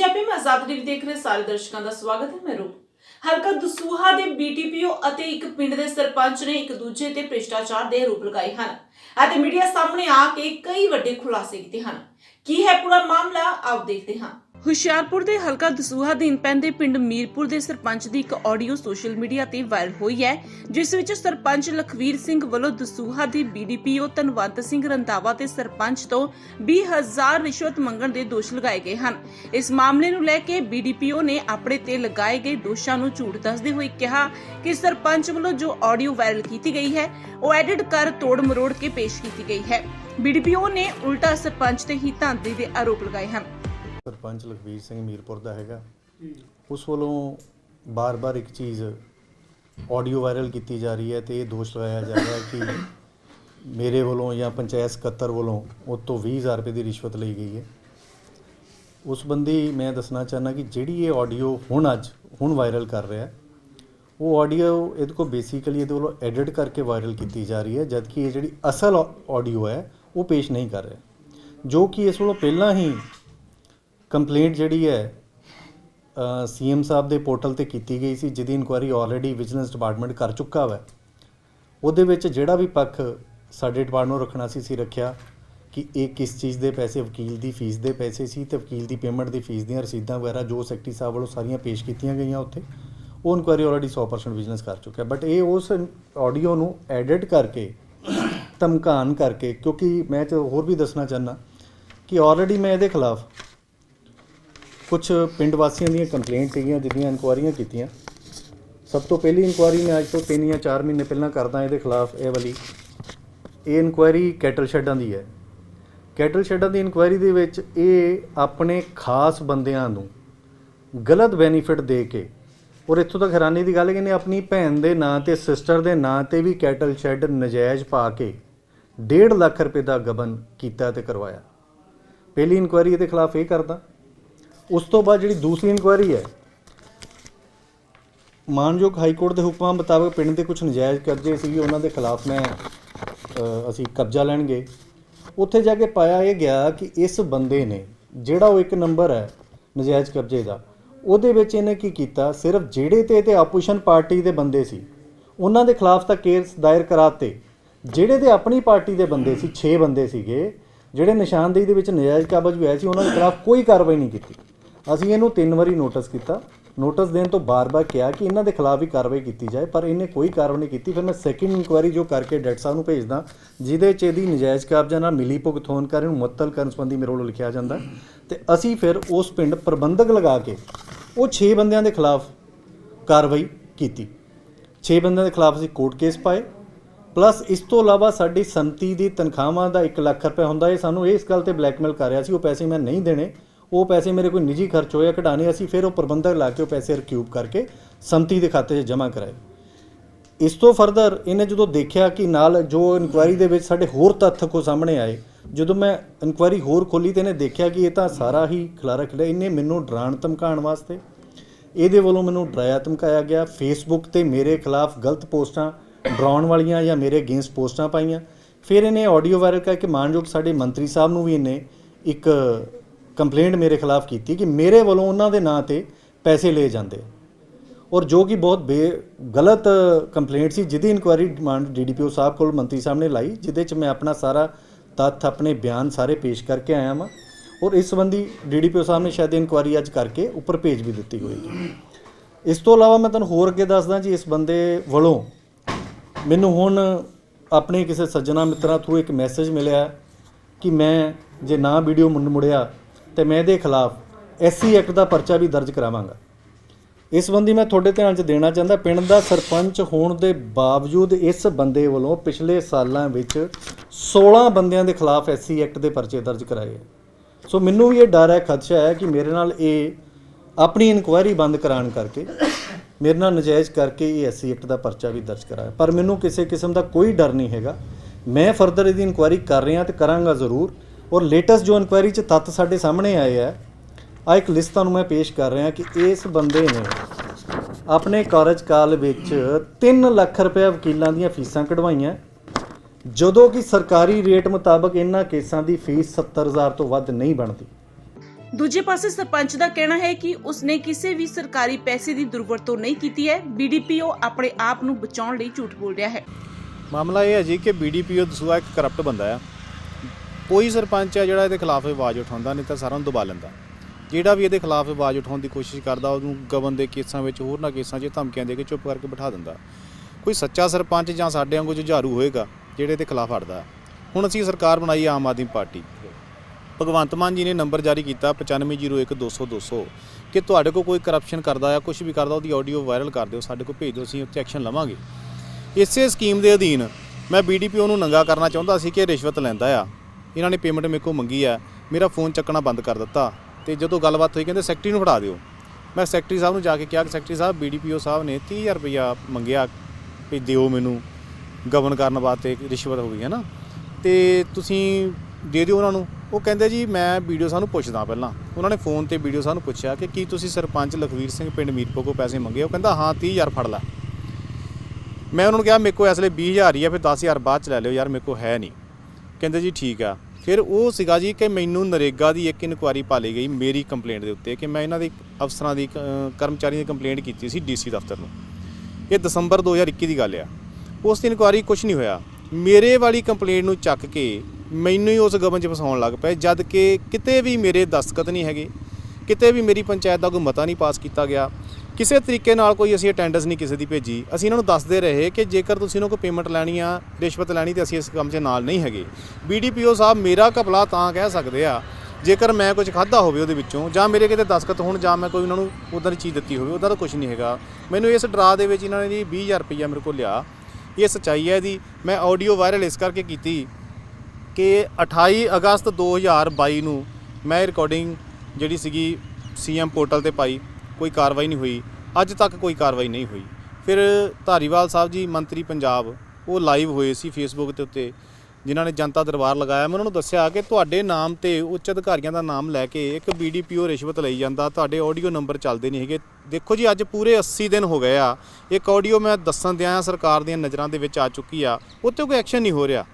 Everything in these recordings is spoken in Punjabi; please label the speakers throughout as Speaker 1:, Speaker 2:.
Speaker 1: ਪੰਜਾਬੀ ਮੈਂ ਆਜ਼ਾਦ ਟੀਵੀ ਦੇਖ ਰਹੇ ਸਾਰੇ ਦਰਸ਼ਕਾਂ ਦਾ ਸਵਾਗਤ ਹੈ, ਮੈਂ ਰੂਪ। ਹਲਕਾ ਦਸੂਹਾ ਦੇ ਬੀਟੀਪੀਓ ਅਤੇ ਇੱਕ ਪਿੰਡ ਦੇ ਸਰਪੰਚ ਨੇ ਇੱਕ ਦੂਜੇ ਤੇ ਭ੍ਰਿਸ਼ਟਾਚਾਰ ਦੇ ਆਰੋਪ ਲਗਾਏ ਹਨ ਅਤੇ ਮੀਡੀਆ ਸਾਹਮਣੇ ਆ ਕੇ ਕਈ ਵੱਡੇ ਖੁਲਾਸੇ ਕੀਤੇ ਹਨ। ਕੀ ਹੈ ਪੂਰਾ ਮਾਮਲਾ ਆਓ ਦੇਖਦੇ ਹਾਂ। ਹੁਸ਼ਿਆਰਪੁਰ ਦੇ ਹਲਕਾ ਦਸੂਹਾ ਦੇ ਪੈਂਦੇ ਪਿੰਡ ਮੀਰਪੁਰ ਦੇ ਸਰਪੰਚ ਦੀ ਇੱਕ ਆਡੀਓ ਸੋਸ਼ਲ ਮੀਡੀਆ ਤੇ ਵਾਇਰਲ ਹੋਈ ਹੈ, ਜਿਸ ਵਿੱਚ ਸਰਪੰਚ ਲਖਵੀਰ ਸਿੰਘ ਵੱਲੋਂ ਦਸੂਹਾ ਦੀ ਬੀਡੀਪੀਓ ਧਨਵੰਤ ਸਿੰਘ ਰੰਧਾਵਾ ਤੇ ਸਰਪੰਚ ਤੋਂ 20000 ਰਿਸ਼ਵਤ ਮੰਗਣ ਦੇ ਦੋਸ਼ ਲਗਾਏ ਗਏ ਹਨ। ਇਸ ਮਾਮਲੇ ਨੂੰ ਲੈ ਕੇ ਬੀਡੀਪੀਓ ਨੇ ਆਪਣੇ ਤੇ ਲਗਾਏ ਗਏ ਦੋਸ਼ਾਂ ਨੂੰ ਝੂਠ ਦੱਸਦੇ ਹੋਏ ਕਿਹਾ ਕਿ ਸਰਪੰਚ ਵੱਲੋਂ ਜੋ ਆਡੀਓ ਵਾਇਰਲ ਕੀਤੀ ਗਈ ਹੈ, ਉਹ ਐਡਿਟ ਕਰ ਤੋੜ ਮਰੋੜ ਕੇ ਪੇਸ਼ ਕੀਤੀ ਗਈ ਹੈ। ਬੀਡੀਪੀਓ ਨੇ ਉਲਟਾ ਸਰਪੰਚ ਤੇ ਹੀ ਧਾਂਦਲੀ ਦੇ ਆਰੋਪ ਲਗਾਏ ਹਨ।
Speaker 2: ਸਰਪੰਚ ਲਖਵੀਰ ਸਿੰਘ ਮੀਰਪੁਰ ਦਾ ਹੈਗਾ। ਉਸ ਵੱਲੋਂ ਬਾਰ-ਬਾਰ ਇੱਕ ਚੀਜ਼ ਆਡੀਓ ਵਾਇਰਲ ਕੀਤੀ ਜਾ ਰਹੀ ਹੈ ਤੇ ਇਹ ਦੋਸ਼ ਲਗਾਇਆ ਜਾ ਰਿਹਾ ਹੈ ਕਿ ਮੇਰੇ ਵੱਲੋਂ ਜਾਂ ਪੰਚਾਇਤ ਸਕੱਤਰ ਵੱਲੋਂ ਉਹ ਤੋਂ 20000 ਰੁਪਏ ਦੀ ਰਿਸ਼ਵਤ ਲਈ ਗਈ ਹੈ। ਉਸ ਬੰਦੀ ਮੈਂ ਦੱਸਣਾ ਚਾਹਨਾ ਕਿ ਜਿਹੜੀ ਇਹ ਆਡੀਓ ਹੁਣ ਅੱਜ ਹੁਣ ਵਾਇਰਲ ਕਰ ਰਿਹਾ ਹੈ ਉਹ ਆਡੀਓ ਇਹਦੇ ਕੋ ਬੇਸਿਕਲੀ ਇਹਦੇ ਵੱਲੋਂ ਐਡਿਟ ਕਰਕੇ ਵਾਇਰਲ ਕੀਤੀ ਜਾ ਰਹੀ ਹੈ ਜਦਕਿ ਇਹ ਜਿਹੜੀ ਅਸਲ ਆਡੀਓ ਹੈ ਉਹ ਪੇਸ਼ ਨਹੀਂ ਕਰ ਰਿਹਾ। ਜੋ ਕਿ ਇਸ ਵੱਲੋਂ ਪਹਿਲਾਂ ਹੀ ਕੰਪਲੇਂਟ ਜਿਹੜੀ ਹੈ ਸੀਐਮ ਸਾਹਿਬ ਦੇ ਪੋਰਟਲ ਤੇ ਕੀਤੀ ਗਈ ਸੀ, ਜਿਹਦੀ ਇਨਕੁਆਇਰੀ ਆਲਰੇਡੀ ਵਿਜੀਲੈਂਸ ਡਿਪਾਰਟਮੈਂਟ ਕਰ ਚੁੱਕਾ ਵਾ। ਉਹਦੇ ਵਿੱਚ ਜਿਹੜਾ ਵੀ ਪੱਖ ਸਾਡੇ ਡਿਪਾਰਟਮੈਂਟ ਨੂੰ ਰੱਖਣਾ ਸੀ ਸੀ ਰੱਖਿਆ ਕਿ ਇਹ ਕਿਸ ਚੀਜ਼ ਦੇ ਪੈਸੇ, ਵਕੀਲ ਦੀ ਫੀਸ ਦੇ ਪੈਸੇ ਸੀ ਤੇ ਵਕੀਲ ਦੀ ਪੇਮੈਂਟ ਦੀ ਫੀਸ ਦੀਆਂ ਰਸੀਦਾਂ ਵਗੈਰਾ ਜੋ ਸੈਕਟਰੀ ਸਾਹਿਬ ਵੱਲੋਂ ਸਾਰੀਆਂ ਪੇਸ਼ ਕੀਤੀਆਂ ਗਈਆਂ ਉੱਥੇ, ਉਹ ਇਨਕੁਆਇਰੀ ਆਲਰੇਡੀ 100% ਵਿਜੀਲੈਂਸ ਕਰ ਚੁੱਕਾ ਬਟ ਇਹ ਉਸ ਆਡੀਓ ਨੂੰ ਐਡਿਟ ਕਰਕੇ, ਧਮਕਾਨ ਕਰਕੇ, ਕਿਉਂਕਿ ਮੈਂ ਤੇ ਹੋਰ ਵੀ ਦੱਸਣਾ ਚਾਹਨਾ ਕਿ ਆਲਰੇਡੀ ਮੈਂ ਇਹਦੇ ਖਿਲਾਫ ਕੁਝ ਪਿੰਡ ਵਾਸੀਆਂ ਦੀਆਂ ਕੰਪਲੇਂਟ ਸੀਗੀਆਂ ਜਿਹਦੀਆਂ ਇਨਕੁਆਇਰੀਆਂ ਕੀਤੀਆਂ। ਸਭ ਤੋਂ ਪਹਿਲੀ ਇਨਕੁਆਇਰੀ ਮੈਂ ਅੱਜ ਤੋਂ 3 ਜਾਂ 4 ਮਹੀਨੇ ਪਹਿਲਾਂ ਕਰਦਾ ਇਹਦੇ ਖਿਲਾਫ ਇਹ ਵਾਲੀ। ਇਹ ਇਨਕੁਆਇਰੀ ਕੈਟਲ ਸ਼ੈਡਾਂ ਦੀ ਹੈ। ਕੈਟਲ ਸ਼ੈਡਾਂ ਦੀ ਇਨਕੁਆਇਰੀ ਦੇ ਵਿੱਚ ਇਹ ਆਪਣੇ ਖਾਸ ਬੰਦਿਆਂ ਨੂੰ ਗਲਤ ਬੈਨੀਫਿਟ ਦੇ ਕੇ, ਔਰ ਇੱਥੋਂ ਤੱਕ ਹੈਰਾਨੀ ਦੀ ਗੱਲ ਹੈ ਕਿ ਇਹਨੇ ਆਪਣੀ ਭੈਣ ਦੇ ਨਾਂ ਤੇ ਸਿਸਟਰ ਦੇ ਨਾਂ ਤੇ ਵੀ ਕੈਟਲ ਸ਼ੈਡ ਨਜਾਇਜ਼ ਪਾ ਕੇ 1.5 ਲੱਖ ਰੁਪਏ ਦਾ ਗਬਨ ਕੀਤਾ ਤੇ ਕਰਵਾਇਆ। ਪਹਿਲੀ ਇਨਕੁਆਇਰੀ ਇਹਦੇ ਖਿਲਾਫ ਇਹ ਕਰਦਾ। ਉਸ ਤੋਂ ਬਾਅਦ ਜਿਹੜੀ ਦੂਸਰੀ ਇਨਕੁਆਇਰੀ ਹੈ, ਮਾਨਯੋਗ ਹਾਈ ਕੋਰਟ ਦੇ ਹੁਕਮਾਂ ਮੁਤਾਬਕ ਪਿੰਡ ਦੇ ਕੁਝ ਨਜਾਇਜ਼ ਕਬਜ਼ੇ ਸੀ ਉਹਨਾਂ ਦੇ ਖਿਲਾਫ ਮੈਂ ਅਸੀਂ ਕਬਜ਼ਾ ਲੈਣਗੇ। ਉੱਥੇ ਜਾ ਕੇ ਪਾਇਆ ਇਹ ਗਿਆ ਕਿ ਇਸ ਬੰਦੇ ਨੇ, ਜਿਹੜਾ ਉਹ ਇੱਕ ਨੰਬਰ ਹੈ ਨਜਾਇਜ਼ ਕਬਜ਼ੇ ਦਾ, ਉਹਦੇ ਵਿੱਚ ਇਹਨੇ ਕੀ ਕੀਤਾ? ਸਿਰਫ ਜਿਹੜੇ ਤੇ ਤੇ ਆਪੋਜੀਸ਼ਨ ਪਾਰਟੀ ਦੇ ਬੰਦੇ ਸੀ। ਉਹਨਾਂ ਦੇ ਖਿਲਾਫ ਤਾਂ ਕੇਸ ਦਾਇਰ ਕਰਾਤੇ। ਜਿਹੜੇ ਤੇ ਆਪਣੀ ਪਾਰਟੀ ਦੇ ਬੰਦੇ ਸੀ 6 ਬੰਦੇ ਸੀਗੇ, ਜਿਹੜੇ ਨਿਸ਼ਾਨਦੇਹੀ ਦੇ ਵਿੱਚ ਨਜਾਇਜ਼ ਕਬਜ਼ ਹੋਇਆ ਸੀ, ਉਹਨਾਂ ਦੇ ਖਿਲਾਫ ਕੋਈ ਕਾਰਵਾਈ ਨਹੀਂ ਕੀਤੀ। ਅਸੀਂ ਇਹਨੂੰ ਤਿੰਨ ਵਾਰੀ ਨੋਟਿਸ ਕੀਤਾ। ਨੋਟਿਸ ਦੇਣ ਤੋਂ ਬਾਰ-ਬਾਰ ਕਿਹਾ ਕਿ ਇਹਨਾਂ ਦੇ ਖਿਲਾਫ ਵੀ ਕਾਰਵਾਈ ਕੀਤੀ ਜਾਏ, ਪਰ ਇਹਨੇ ਕੋਈ ਕਾਰਵਾਈ ਨਹੀਂ ਕੀਤੀ। ਫਿਰ ਮੈਂ ਸੈਕਿੰਡ ਇਨਕੁਆਇਰੀ ਜੋ ਕਰਕੇ ਡੈਟ ਸਾਹਿਬ ਨੂੰ ਭੇਜਦਾ, ਜਿਹਦੇ 'ਚ ਇਹਦੀ ਨਜਾਇਜ਼ ਕਬਜ਼ਾ ਨਾਲ ਮਿਲੀ ਭੁਗਤ ਹੋਣ ਕਾਰਨ ਇਹਨੂੰ ਮੁਅੱਤਲ ਕਰਨ ਸੰਬੰਧੀ ਮੇਰੇ ਵੱਲੋਂ ਲਿਖਿਆ ਜਾਂਦਾ। ਤੇ ਅਸੀਂ ਫਿਰ ਉਸ ਪਿੰਡ ਪ੍ਰਬੰਧਕ ਲਗਾ ਕੇ ਉਹ 6 ਬੰਦਿਆਂ ਦੇ ਖਿਲਾਫ ਕਾਰਵਾਈ ਕੀਤੀ। 6 ਬੰਦਿਆਂ ਦੇ ਖਿਲਾਫ ਅਸੀਂ ਕੋਰਟ ਕੇਸ ਪਾਏ। ਪਲੱਸ ਇਸ ਤੋਂ ਇਲਾਵਾ ਸਾਡੀ ਸੰਤੀ ਦੀ ਤਨਖਾਹਾਂ ਦਾ 1 ਲੱਖ ਰੁਪਏ ਹੁੰਦਾ। ਇਹ ਸਾਨੂੰ ਇਸ ਗੱਲ ਤੇ ਬਲੈਕਮੇਲ ਕਰ ਰਿਹਾ ਸੀ, ਉਹ ਪੈਸੇ ਮੈਂ ਨਹੀਂ ਦੇਣੇ। ਉਹ ਪੈਸੇ ਮੇਰੇ ਕੋਈ ਨਿੱਜੀ ਖਰਚ ਹੋਇਆ ਕਢਾਣੇ ਅਸੀਂ ਫਿਰ ਉਹ ਪ੍ਰਬੰਧਕ ਲਾ ਕੇ ਉਹ ਪੈਸੇ ਰਿਕਿਊਬ ਕਰਕੇ ਸੰਮਤੀ ਦੇ ਖਾਤੇ 'ਚ ਜਮ੍ਹਾਂ ਕਰਾਏ। ਇਸ ਤੋਂ ਫਰਦਰ ਇਹਨੇ ਜਦੋਂ ਦੇਖਿਆ ਕਿ ਨਾਲ ਜੋ ਇਨਕੁਆਇਰੀ ਦੇ ਵਿੱਚ ਸਾਡੇ ਹੋਰ ਤੱਥ ਕੋ ਸਾਹਮਣੇ ਆਏ, ਜਦੋਂ ਮੈਂ ਇਨਕੁਆਇਰੀ ਹੋਰ ਖੋਲੀ ਤੇ ਇਹਨੇ ਦੇਖਿਆ ਕਿ ਇਹ ਤਾਂ ਸਾਰਾ ਹੀ ਖਿਲਾਰਾ ਖਿਲਿਆ ਇਹਨੇ ਮੈਨੂੰ ਡਰਾਣ ਧਮਕਾਉਣ ਵਾਸਤੇ, ਇਹਦੇ ਵੱਲੋਂ ਮੈਨੂੰ ਡਰਾਇਆ ਧਮਕਾਇਆ ਗਿਆ ਫੇਸਬੁੱਕ ਤੇ ਮੇਰੇ ਖਿਲਾਫ ਗਲਤ ਪੋਸਟਾਂ ਡਰਾਉਣ ਵਾਲੀਆਂ ਜਾਂ ਮੇਰੇ ਅਗੇਂਸਟ ਪੋਸਟਾਂ ਪਾਈਆਂ। ਫਿਰ ਇਹਨੇ ਆਡੀਓ ਵਾਇਰਲ ਕਰਕੇ ਮਾਨਯੋਗ ਸਾਡੇ ਮੰਤਰੀ ਸਾਹਿਬ ਨੂੰ ਵੀ ਇਹਨੇ ਇੱਕ ਕੰਪਲੇਂਟ ਮੇਰੇ ਖਿਲਾਫ ਕੀਤੀ ਕਿ ਮੇਰੇ ਵੱਲੋਂ ਉਹਨਾਂ ਦੇ ਨਾਂ ਤੇ ਪੈਸੇ ਲਏ ਜਾਂਦੇ। ਔਰ ਜੋ ਕਿ ਬਹੁਤ ਬੇ, ਗਲਤ ਕੰਪਲੇਂਟ ਸੀ, ਜਿਹਦੀ ਇਨਕੁਆਇਰੀ ਡਿਮਾਂਡ ਡੀਡੀਪੀਓ ਸਾਹਿਬ ਕੋਲ ਮੰਤਰੀ ਸਾਹਿਬ ਨੇ ਲਾਈ, ਜਿਹਦੇ ਚ ਮੈਂ ਆਪਣਾ ਸਾਰਾ ਤੱਥ, ਆਪਣੇ ਬਿਆਨ ਸਾਰੇ ਪੇਸ਼ ਕਰਕੇ ਆਇਆ ਹਾਂ ਔਰ ਇਸ ਸੰਬੰਧੀ ਡੀਡੀਪੀਓ ਸਾਹਿਬ ਨੇ ਸ਼ਾਇਦ ਇਨਕੁਆਇਰੀ ਅੱਜ ਕਰਕੇ ਉੱਪਰ ਭੇਜ ਵੀ ਦਿੱਤੀ ਹੋਏਗੀ ਇਸ ਤੋਂ ਇਲਾਵਾ ਮੈਂ ਤੁਹਾਨੂੰ ਹੋਰ ਅੱਗੇ ਦੱਸਦਾ ਜੀ, ਇਸ ਬੰਦੇ ਵੱਲੋਂ ਮੈਨੂੰ ਹੁਣ ਆਪਣੇ ਕਿਸੇ ਸੱਜਣਾ ਮਿੱਤਰਾਂ ਥਰੂ ਇੱਕ ਮੈਸੇਜ ਮਿਲਿਆ ਕਿ ਮੈਂ ਜੇ ਨਾ ਵੀਡੀਓ ਮੁੰਡ ਮੁੜਿਆ ਤੇ ਮੈਂ ਇਹਦੇ ਖਿਲਾਫ ਐਸਸੀ ਐਕਟ ਦਾ ਪਰਚਾ ਵੀ ਦਰਜ ਕਰਾਵਾਂਗਾ। ਇਸ ਸੰਬੰਧੀ ਮੈਂ ਤੁਹਾਡੇ ਧਿਆਨ 'ਚ ਦੇਣਾ ਚਾਹੁੰਦਾ, ਪਿੰਡ ਦਾ ਸਰਪੰਚ ਹੋਣ ਦੇ ਬਾਵਜੂਦ ਇਸ ਬੰਦੇ ਵੱਲੋਂ ਪਿਛਲੇ ਸਾਲਾਂ ਵਿੱਚ 16 ਬੰਦਿਆਂ ਦੇ ਖਿਲਾਫ ਐਸਸੀ ਐਕਟ ਦੇ ਪਰਚੇ ਦਰਜ ਕਰਾਏ ਸੋ ਮੈਨੂੰ ਵੀ ਇਹ ਡਰ ਹੈ, ਖਦਸ਼ਾ ਹੈ ਕਿ ਮੇਰੇ ਨਾਲ ਇਹ ਆਪਣੀ ਇਨਕੁਆਇਰੀ ਬੰਦ ਕਰਾਉਣ ਕਰਕੇ, ਮੇਰੇ ਨਾਲ ਨਜਾਇਜ਼ ਕਰਕੇ ਇਹ ਐਸਸੀ ਐਕਟ ਦਾ ਪਰਚਾ ਵੀ ਦਰਜ ਕਰਾਇਆ। ਪਰ ਮੈਨੂੰ ਕਿਸੇ ਕਿਸਮ ਦਾ ਕੋਈ ਡਰ ਨਹੀਂ ਹੈਗਾ। ਮੈਂ ਫਰਦਰ ਇਹਦੀ ਇਨਕੁਆਇਰੀ ਕਰ ਰਿਹਾ ਤੇ ਕਰਾਂਗਾ ਜ਼ਰੂਰ। ਔਰ ਲੇਟੈਸਟ ਜੋ ਇਨਕੁਆਇਰੀ 'ਚ ਤੱਥ ਸਾਡੇ ਸਾਹਮਣੇ ਆਏ ਆ ਆ ਇੱਕ ਲਿਸਟ ਤੁਹਾਨੂੰ ਮੈਂ ਪੇਸ਼ ਕਰ ਰਿਹਾ ਕਿ ਇਸ ਬੰਦੇ ਨੇ ਆਪਣੇ ਕਾਰਜਕਾਲ ਵਿੱਚ 3 ਲੱਖ ਰੁਪਏ ਵਕੀਲਾਂ ਦੀਆਂ ਫੀਸਾਂ ਕਢਵਾਈਆਂ ਜਦੋਂ ਕਿ ਸਰਕਾਰੀ ਰੇਟ ਮੁਤਾਬਕ ਇਹਨਾਂ ਕੇਸਾਂ ਦੀ ਫੀਸ 70000 ਤੋਂ ਵੱਧ ਨਹੀਂ ਬਣਦੀ।
Speaker 1: ਦੂਜੇ ਪਾਸੇ ਸਰਪੰਚ ਦਾ ਕਹਿਣਾ ਹੈ ਕਿ ਉਸਨੇ ਕਿਸੇ ਵੀ ਸਰਕਾਰੀ ਪੈਸੇ ਦੀ ਦੁਰਵਰਤੋਂ ਨਹੀਂ ਕੀਤੀ ਹੈ ਬੀਡੀਪੀਓ ਆਪਣੇ ਆਪ ਨੂੰ ਬਚਾਉਣ ਲਈ ਝੂਠ ਬੋਲ ਰਿਹਾ ਹੈ।
Speaker 3: ਮਾਮਲਾ ਇਹ ਹੈ ਜੀ ਕਿ ਬੀਡੀਪੀਓ ਦਸੂਆ ਇੱਕ ਕਰਪਟ ਬੰਦਾ ਆ। ਕੋਈ ਸਰਪੰਚ ਆ ਜਿਹੜਾ ਇਹਦੇ ਖਿਲਾਫ ਆਵਾਜ਼ ਉਠਾਉਂਦਾ ਨਹੀਂ ਤਾਂ ਸਾਰਿਆਂ ਨੂੰ ਦਬਾ ਲੈਂਦਾ। ਜਿਹੜਾ ਵੀ ਇਹਦੇ ਖਿਲਾਫ ਆਵਾਜ਼ ਉਠਾਉਣ ਦੀ ਕੋਸ਼ਿਸ਼ ਕਰਦਾ, ਉਹਨੂੰ ਗਵਨ ਦੇ ਕੇਸਾਂ ਵਿੱਚ ਹੋਰ ਨਾ ਕੇਸਾਂ 'ਚ ਧਮਕੀਆਂ ਦੇ ਕੇ ਚੁੱਪ ਕਰਕੇ ਬਿਠਾ ਦਿੰਦਾ। ਕੋਈ ਸੱਚਾ ਸਰਪੰਚ ਜਾਂ ਸਾਡੇ ਵਾਂਗੂ ਜੁਝਾਰੂ ਹੋਏਗਾ, ਜਿਹੜੇ ਇਹਦੇ ਖਿਲਾਫ ਹਟਦਾ। ਹੁਣ ਅਸੀਂ ਸਰਕਾਰ ਬਣਾਈ ਆਮ ਆਦਮੀ ਪਾਰਟੀ। ਭਗਵੰਤ ਮਾਨ ਜੀ ਨੇ ਨੰਬਰ ਜਾਰੀ ਕੀਤਾ 9501200200 ਕਿ ਤੁਹਾਡੇ ਕੋਲ ਕੋਈ ਕਰਪਸ਼ਨ ਕਰਦਾ ਆ ਕੁਝ ਵੀ ਕਰਦਾ, ਉਹਦੀ ਆਡੀਓ ਵਾਇਰਲ ਕਰ ਦਿਓ, ਸਾਡੇ ਕੋਲ ਭੇਜ ਦਿਓ, ਅਸੀਂ ਉੱਤੇ ਐਕਸ਼ਨ ਲਵਾਂਗੇ। ਇਸੇ ਸਕੀਮ ਦੇ ਅਧੀਨ ਮੈਂ ਬੀਡੀਪੀਓ ਨੂੰ ਨੰਗਾ ਕਰਨਾ ਚਾਹੁੰਦਾ ਸੀ ਕਿ ਇਹ ਰਿਸ਼ਵਤ ਲੈਂਦਾ ਆ। ਇਹਨਾਂ ਨੇ ਪੇਮੈਂਟ ਮੇਰੇ ਕੋਲ ਮੰਗੀ ਆ, ਮੇਰਾ ਫੋਨ ਚੱਕਣਾ ਬੰਦ ਕਰ ਦਿੱਤਾ ਤੇ ਜਦੋਂ ਗੱਲਬਾਤ ਹੋਈ ਕਹਿੰਦੇ ਸੈਕਟਰੀ ਨੂੰ ਫੜਾ ਦਿਓ। ਮੈਂ ਸੈਕਟਰੀ ਸਾਹਿਬ ਨੂੰ ਜਾ ਕੇ ਕਿਹਾ ਕਿ ਸੈਕਟਰੀ ਸਾਹਿਬ ਬੀਡੀਪੀਓ ਸਾਹਿਬ ਨੇ 30000 ਰੁਪਇਆ ਮੰਗਿਆ ਵੀ ਦਿਓ ਮੈਨੂੰ ਗਵਨ ਕਰਨ ਵਾਸਤੇ ਰਿਸ਼ਵਤ ਹੋ ਗਈ ਹੈ ਨਾ ਤੇ ਤੁਸੀਂ ਦੇ ਦਿਓ ਉਹਨਾਂ ਨੂੰ। ਉਹ ਕਹਿੰਦੇ ਜੀ, ਮੈਂ ਵੀਡੀਓ ਸਾਹਿਬ ਨੂੰ ਪੁੱਛਦਾ ਪਹਿਲਾਂ। ਉਹਨਾਂ ਨੇ ਫੋਨ ਤੇ ਵੀਡੀਓ ਸਾਹਿਬ ਨੂੰ ਪੁੱਛਿਆ ਕਿ ਕੀ ਤੁਸੀਂ ਸਰਪੰਚ ਲਖਵੀਰ ਸਿੰਘ ਪਿੰਡ ਮੀਰਪੋ ਕੋਲ ਪੈਸੇ ਮੰਗੇ? ਉਹ ਕਹਿੰਦਾ, ਹਾਂ 30000 ਫੜ ਲੈ। ਮੈਂ ਉਹਨਾਂ ਨੂੰ ਕਿਹਾ, ਮੇਰੇ ਕੋਲ ਇਸ ਵੇਲੇ 20000 ਹੀ ਆ, ਫਿਰ 10000 ਬਾਅਦ ਚ ਲੈ ਲਿਓ ਯਾਰ, ਮੇਰੇ ਕੋਲ ਹੈ ਨਹੀਂ। ਕਹਿੰਦੇ ਜੀ ਠੀਕ ਆ। ਫਿਰ ਉਹ ਸੀਗਾ ਜੀ ਕਿ ਮੈਨੂੰ ਨਰੇਗਾ ਦੀ ਇੱਕ ਇਨਕੁਆਰੀ ਪਾ ਲਈ ਗਈ ਮੇਰੀ ਕੰਪਲੇਂਟ ਦੇ ਉੱਤੇ ਕਿ ਮੈਂ ਇਹਨਾਂ ਦੇ ਅਫਸਰਾਂ ਦੀ ਅ, ਕਰਮਚਾਰੀਆਂ ਦੀ ਕੰਪਲੇਂਟ ਕੀਤੀ ਸੀ ਡੀਸੀ ਦਫ਼ਤਰ ਨੂੰ। ਇਹ ਦਸੰਬਰ 2021 ਦੀ ਗੱਲ ਆ। ਉਸ ਦੀ ਇਨਕੁਆਰੀ ਕੁਝ ਨਹੀਂ ਹੋਇਆ। ਮੇਰੇ ਵਾਲੀ ਕੰਪਲੇਂਟ ਨੂੰ ਚੱਕ ਕੇ ਮੈਨੂੰ ਹੀ ਉਸ ਗਬਨ 'ਚ ਫਸਾਉਣ ਲੱਗ ਪਏ ਜਦ ਕਿ ਕਿਤੇ ਵੀ ਮੇਰੇ ਦਸਤਖਤ ਨਹੀਂ ਹੈਗੇ ਕਿਤੇ ਵੀ ਮੇਰੀ ਪੰਚਾਇਤ ਦਾ ਕੋਈ ਮਤਾ ਨਹੀਂ ਪਾਸ ਕੀਤਾ ਗਿਆ। ਕਿਸੇ ਤਰੀਕੇ ਨਾਲ ਕੋਈ ਅਸੀਂ ਅਟੈਂਡੈਂਸ ਨਹੀਂ ਕਿਸੇ ਦੀ ਭੇਜੀ। ਅਸੀਂ ਇਹਨਾਂ ਨੂੰ ਦੱਸਦੇ ਰਹੇ ਕਿ ਜੇਕਰ ਤੁਸੀਂ ਇਹਨਾਂ ਕੋਲ ਪੇਮੈਂਟ ਲੈਣੀ ਆ, ਰਿਸ਼ਵਤ ਲੈਣੀ ਤੇ ਅਸੀਂ ਇਸ ਕੰਮ 'ਚ ਨਾਲ ਨਹੀਂ ਹੈਗੇ। ਬੀਡੀਪੀਓ ਸਾਹਿਬ ਮੇਰਾ ਘਪਲਾ ਤਾਂ ਕਹਿ ਸਕਦੇ ਆ, ਜੇਕਰ ਮੈਂ ਕੁਝ ਖਾਦਾ ਹੋਵੇ ਉਹਦੇ ਵਿੱਚੋਂ, ਜਾਂ ਮੇਰੇ ਕਿਤੇ ਦਸਤਖਤ ਹੋਣ, ਜਾਂ ਮੈਂ ਕੋਈ ਉਹਨਾਂ ਨੂੰ ਉਦਾਂ ਦੀ ਚੀਜ਼ ਦਿੱਤੀ ਹੋਵੇ, ਉਹਦਾ ਤਾਂ ਕੁਝ ਨਹੀਂ ਹੈਗਾ। ਮੈਨੂੰ ਇਸ ਡਰਾ ਦੇ ਵਿੱਚ ਇਹਨਾਂ ਨੇ ਜੀ 20000 ਰੁਪਈਆ ਮੇਰੇ ਕੋਲ ਲਿਆ। ਇਹ ਸੱਚਾਈ ਹੈ ਇਹਦੀ। ਮੈਂ ਆਡੀਓ ਵਾਇਰਲ ਇਸ ਕਰਕੇ ਕੀਤੀ ਕਿ 28 ਅਗਸਤ 2022 ਨੂੰ ਮੈਂ ਰਿਕਾਰਡਿੰਗ ਜਿਹੜੀ ਸੀਗੀ ਸੀਐਮ ਪੋਰਟਲ ਤੇ ਪਾਈ। ਕੋਈ ਕਾਰਵਾਈ ਨਹੀਂ ਹੋਈ। ਅੱਜ ਤੱਕ ਕੋਈ ਕਾਰਵਾਈ ਨਹੀਂ ਹੋਈ। ਫਿਰ ਧਾਰੀਵਾਲ ਸਾਹਿਬ ਜੀ, ਮੰਤਰੀ ਪੰਜਾਬ, ਉਹ ਲਾਈਵ ਹੋਏ ਸੀ ਫੇਸਬੁੱਕ ਦੇ ਉੱਤੇ, ਜਿਨ੍ਹਾਂ ਨੇ ਜਨਤਾ ਦਰਬਾਰ ਲਗਾਇਆ। ਮੈਂ ਉਹਨਾਂ ਨੂੰ ਦੱਸਿਆ ਕਿ ਤੁਹਾਡੇ ਨਾਮ ਤੇ ਉੱਚ ਅਧਿਕਾਰੀਆਂ ਦਾ ਨਾਮ ਲੈ ਕੇ ਇੱਕ ਬੀਡੀਪੀਓ ਰਿਸ਼ਵਤ ਲਈ ਜਾਂਦਾ। ਤੁਹਾਡੇ ਆਡੀਓ ਨੰਬਰ ਚੱਲਦੇ ਨਹੀਂ ਹੈਗੇ। ਦੇਖੋ ਜੀ, ਅੱਜ ਪੂਰੇ 80 ਦਿਨ ਹੋ ਗਏ ਆ। ਇੱਕ ਆਡੀਓ ਮੈਂ ਦੱਸਣ ਦਿਆਂ ਸਰਕਾਰ ਦੀਆਂ ਨਜ਼ਰਾਂ ਦੇ ਵਿੱਚ ਆ ਚੁੱਕੀ ਆ। ਉੱਤੇ ਕੋਈ ਐਕਸ਼ਨ ਨਹੀਂ ਹੋ ਰਿਹਾ।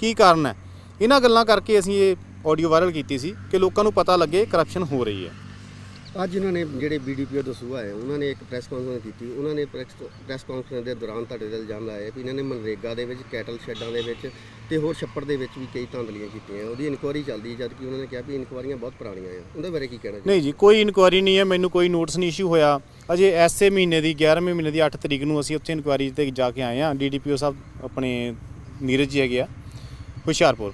Speaker 3: ਕੀ ਕਾਰਨ ਹੈ? ਇਹਨਾਂ ਗੱਲਾਂ ਕਰਕੇ ਅਸੀਂ ਇਹ ਆਡੀਓ ਵਾਇਰਲ ਕੀਤੀ ਸੀ ਕਿ ਲੋਕਾਂ ਨੂੰ ਪਤਾ ਲੱਗੇ ਕਰਪਸ਼ਨ ਹੋ ਰਹੀ ਹੈ।
Speaker 4: ਅੱਜ ਇਹਨਾਂ ਨੇ ਜਿਹੜੇ ਬੀਡੀਪੀਓ ਦਸੂਆ ਹੈ ਉਹਨਾਂ ਨੇ ਇੱਕ ਪ੍ਰੈਸ ਕਾਨਫਰੰਸ ਕੀਤੀ। ਉਹਨਾਂ ਨੇ ਪ੍ਰੈਸ ਕਾਨਫਰੰਸ ਦੇ ਦੌਰਾਨ ਤੁਹਾਡੇ ਤੇ ਇਲਜ਼ਾਮ ਲਾਇਆ ਵੀ ਇਹਨਾਂ ਨੇ ਮਨਰੇਗਾ ਦੇ ਵਿੱਚ ਕੈਟਲ ਸ਼ੈੱਡਾਂ ਦੇ ਵਿੱਚ ਤੇ ਹੋਰ ਛੱਪੜ ਦੇ ਵਿੱਚ ਵੀ ਕਈ ਧਾਂਦਲੀਆਂ ਕੀਤੀਆਂ। ਉਹਦੀ ਇਨਕੁਆਇਰੀ ਚੱਲਦੀ ਹੈ ਜਦਕਿ ਉਹਨਾਂ ਨੇ ਕਿਹਾ ਵੀ ਇਨਕੁਆਇਰੀਆਂ ਬਹੁਤ ਪੁਰਾਣੀਆਂ ਆ। ਉਹਦੇ ਬਾਰੇ ਕੀ ਕਹਿਣਾ
Speaker 3: ਨਹੀਂ ਜੀ ਕੋਈ ਇਨਕੁਆਇਰੀ ਨਹੀਂ ਹੈ ਮੈਨੂੰ ਕੋਈ ਨੋਟਿਸ ਨਹੀਂ ਇਸ਼ੂ ਹੋਇਆ। ਅਜੇ ਐਸੇ ਮਹੀਨੇ ਦੀ 11ਵੇਂ ਮਹੀਨੇ ਦੀ 8 ਤਰੀਕ ਨੂੰ ਅਸੀਂ ਉੱਥੇ ਇਨਕੁਆਇਰੀ ਤੇ ਜਾ ਕੇ ਆਏ ਹਾਂ। ਡੀਡੀਪੀਓ ਸਾਹਿਬ ਆਪਣੇ ਨੀਰਜ ਜੀ ਹੈਗੇ ਆ ਹੁਸ਼ਿਆਰਪੁਰ।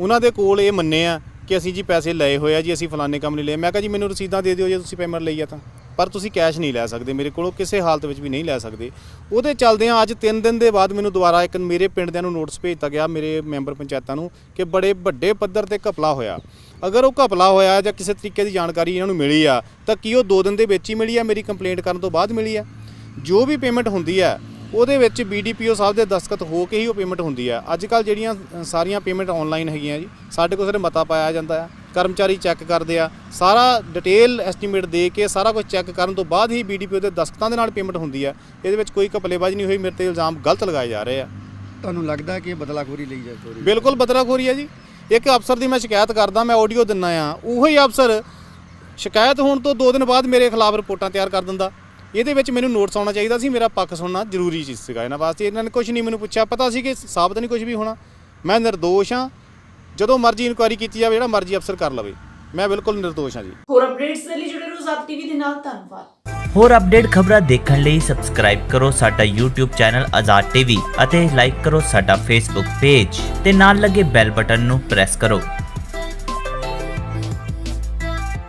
Speaker 3: ਉਹਨਾਂ ਦੇ ਕੋਲ ਇਹ ਮੰਨੇ ਆ ਕਿ ਅਸੀਂ ਜੀ ਪੈਸੇ ਲਏ ਹੋਏ ਆ ਜੀ, ਅਸੀਂ ਫਲਾਣੇ ਕੰਮ ਨਹੀਂ ਲਏ। ਮੈਂ ਕਿਹਾ ਜੀ, ਮੈਨੂੰ ਰਸੀਦਾਂ ਦੇ ਦਿਓ ਜੇ ਤੁਸੀਂ ਪੇਮੈਂਟ ਲਈ ਆ ਤਾਂ। ਪਰ ਤੁਸੀਂ ਕੈਸ਼ ਨਹੀਂ ਲੈ ਸਕਦੇ ਮੇਰੇ ਕੋਲੋਂ, ਕਿਸੇ ਹਾਲਤ ਵਿੱਚ ਵੀ ਨਹੀਂ ਲੈ ਸਕਦੇ। ਉਹਦੇ ਚੱਲਦੇ ਅੱਜ 3 ਦਿਨ ਦੇ ਬਾਅਦ ਮੈਨੂੰ ਦੁਬਾਰਾ ਇੱਕ ਮੇਰੇ ਪਿੰਡ ਦਿਆਂ ਨੂੰ ਨੋਟਿਸ ਭੇਜਤਾ ਗਿਆ, ਮੇਰੇ ਮੈਂਬਰ ਪੰਚਾਇਤਾਂ ਨੂੰ, ਕਿ ਬੜੇ ਵੱਡੇ ਪੱਧਰ ਤੇ ਘਪਲਾ ਹੋਇਆ। ਅਗਰ ਉਹ ਘਪਲਾ ਹੋਇਆ ਜਾਂ ਕਿਸੇ ਤਰੀਕੇ ਦੀ ਜਾਣਕਾਰੀ ਇਹਨਾਂ ਨੂੰ ਮਿਲੀ ਆ, ਤਾਂ ਕੀ ਉਹ 2 ਦਿਨ ਦੇ ਵਿੱਚ ਹੀ ਮਿਲੀ ਆ, ਮੇਰੀ ਕੰਪਲੇਂਟ ਕਰਨ ਤੋਂ ਬਾਅਦ ਮਿਲੀ ਆ? ਜੋ ਵੀ ਪੇਮੈਂਟ ਹੁੰਦੀ ਹੈ ਉਹਦੇ ਵਿੱਚ ਬੀਡੀਪੀਓ ਸਾਹਿਬ ਦੇ ਦਸਤਖਤ ਹੋ ਕੇ ਹੀ ਉਹ ਪੇਮੈਂਟ ਹੁੰਦੀ ਹੈ ਅੱਜ ਕੱਲ ਜਿਹੜੀਆਂ ਸਾਰੀਆਂ ਪੇਮੈਂਟ ਆਨਲਾਈਨ ਹੈਗੀਆਂ ਜੀ ਸਾਡੇ ਕੋਲ ਸਿਰ ਮਤਾ ਪਾਇਆ ਜਾਂਦਾ ਆ। ਕਰਮਚਾਰੀ ਚੈੱਕ ਕਰਦੇ ਆ। ਸਾਰਾ ਡਿਟੇਲ ਐਸਟੀਮੇਟ ਦੇ ਕੇ ਸਾਰਾ ਕੁਝ ਚੈੱਕ ਕਰਨ ਤੋਂ ਬਾਅਦ ਹੀ ਬੀਡੀਪੀਓ ਦੇ ਦਸਤਖਤਾਂ ਦੇ ਨਾਲ ਪੇਮੈਂਟ ਹੁੰਦੀ ਆ। ਇਹਦੇ ਵਿੱਚ ਕੋਈ ਘਪਲੇਬਾਜ਼ੀ ਨਹੀਂ ਹੋਈ ਮੇਰੇ ਤੇ ਇਲਜ਼ਾਮ ਗਲਤ ਲਗਾਏ ਜਾ ਰਹੇ ਆ।
Speaker 4: ਤੁਹਾਨੂੰ ਲੱਗਦਾ ਕਿ ਬਦਲਾਖੋਰੀ ਲਈ ਜਾ ਰਹੀ
Speaker 3: ਬਿਲਕੁਲ ਬਦਲਾਖੋਰੀ ਹੈ ਜੀ। ਇੱਕ ਅਫਸਰ ਦੀ ਮੈਂ ਸ਼ਿਕਾਇਤ ਕਰਦਾ ਮੈਂ ਆਡੀਓ ਦਿੰਨਾ ਆ। ਉਹੀ ਅਫਸਰ ਸ਼ਿਕਾਇਤ ਹੋਣ ਤੋਂ 2 ਦਿਨ ਬਾਅਦ ਮੇਰੇ ਖਿਲਾਫ ਰਿਪੋਰਟਾਂ ਤਿਆਰ ਕਰ ਦਿੰਦਾ। ਇਹਦੇ ਵਿੱਚ ਮੈਨੂੰ ਨੋਟਿਸ ਆਉਣਾ ਚਾਹੀਦਾ ਸੀ ਮੇਰਾ ਪੱਖ ਸੁਣਨਾ ਜ਼ਰੂਰੀ ਚੀਜ਼ ਸੀਗਾ। ਇਹਨਾਂ ਵਾਸਤੇ ਇਹਨਾਂ ਨੇ ਕੁਝ ਨਹੀਂ ਮੈਨੂੰ ਪੁੱਛਿਆ ਪਤਾ ਸੀ ਕਿ ਸਾਬਤ ਨਹੀਂ ਕੁਝ ਵੀ ਹੋਣਾ। ਮੈਂ ਨਿਰਦੋਸ਼ ਹਾਂ। ਜਦੋਂ ਮਰਜ਼ੀ ਇਨਕੁਆਇਰੀ ਕੀਤੀ ਜਾਵੇ ਜਿਹੜਾ ਮਰਜ਼ੀ ਅਫਸਰ ਕਰ ਲਵੇ। ਮੈਂ ਬਿਲਕੁਲ ਨਿਰਦੋਸ਼ ਹਾਂ ਜੀ।
Speaker 1: ਹੋਰ ਅਪਡੇਟਸ ਦੇ ਲਈ ਜੁੜੇ ਰਹੋ ਜ਼ਬ ਟੀਵੀ ਦੇ ਨਾਲ। ਧੰਨਵਾਦ।
Speaker 5: ਹੋਰ ਅਪਡੇਟ ਖਬਰਾਂ ਦੇਖਣ ਲਈ ਸਬਸਕ੍ਰਾਈਬ ਕਰੋ ਸਾਡਾ YouTube ਚੈਨਲ ਆਜ਼ਾਦ ਟੀਵੀ ਅਤੇ ਲਾਈਕ ਕਰੋ ਸਾਡਾ Facebook ਪੇਜ ਤੇ ਨਾਲ ਲੱਗੇ ਬੈਲ ਬਟਨ ਨੂੰ ਪ੍ਰੈਸ ਕਰੋ।